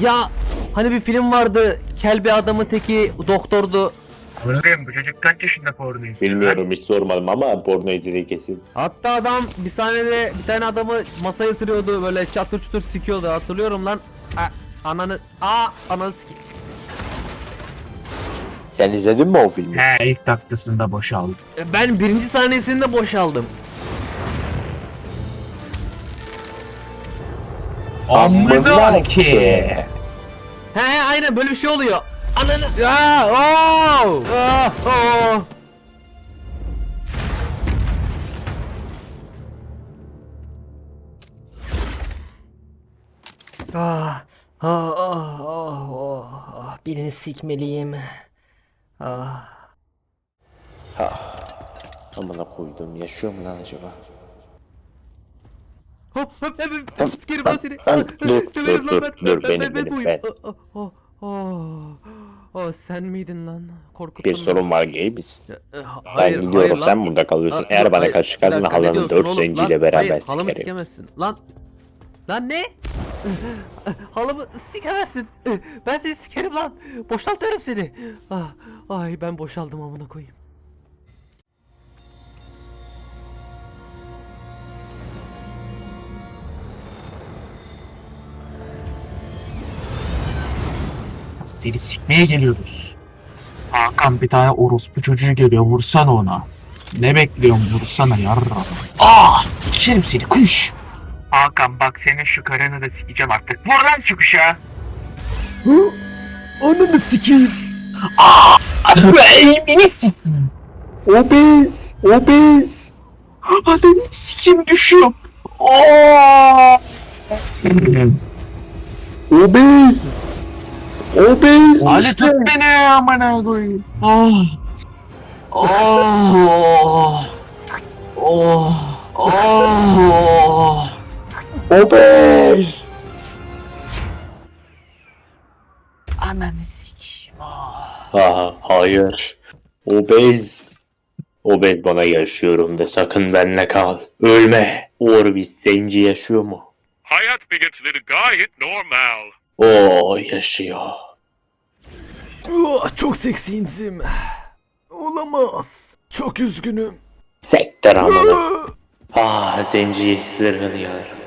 Ya hani bir film vardı. Kel bir adamın teki doktordu. Anladım bu çocuk kaç yaşında porno izliyor? Bilmiyorum hiç sormadım ama porno izlediği kesin. Hatta adam bir sahnede bir tane adamı masaya ısırıyordu böyle çatır çutur sikiyordu hatırlıyorum lan. A, ananı aa ananı siki. Sen izledin mi o filmi? He ilk dakikasında boşaldı. E, Ben birinci sahnesinde boşaldım. Amına ki. He he aynen böyle bir şey oluyor. Ananı ya oo. Ah, oo. Ah, ah, ah, ah, oh, ah, birini sikmeliyim. Ah. Amına koydum yaşıyor mu lan acaba? Hop hop hop sikerim lan seni. Dur, dur, dur, dur, ben, benim, ben, ben benim, ben. Oh, oh, oh, oh, sen miydin lan? Korkuttun Bir sorun var Games. Ha- Ben gidiyorum sen burada kalıyorsun. Eğer bana karşı çıkarsan halanın dört zenciyle beraber hayır, Halamı sikerim. sikemezsin. Lan. Lan ne? halamı sikemezsin. Ben seni sikerim lan. Boşaltırım seni. Ah, ay ben boşaldım amına koyayım. Seni sikmeye geliyoruz. Hakan bir tane orospu çocuğu geliyor vursana ona. Ne bekliyorsun vursana yarra. Ah sikerim seni kuş. Hakan bak senin şu karını da sikeceğim artık. Vur lan şu kuşa. Ananı sikeyim. Ey beni sikeyim. Obez! Obez! Adını sikeyim düşüyorum. Aa! Obez! Obez! Ali işte. tut beni amına koyayım. Ah. Oh. Oh. Oh. Obez! Ananı sikeyim. Ah. Ha, hayır. Obez! Obez bana yaşıyorum ve sakın benle kal. Ölme! Orvis zenci yaşıyor mu? Hayat belirtileri gayet normal. Oo yaşıyor. Oh, çok seksiyinsim. Olamaz. Çok üzgünüm. Sektör amına. Ah zenci sırrını yarım.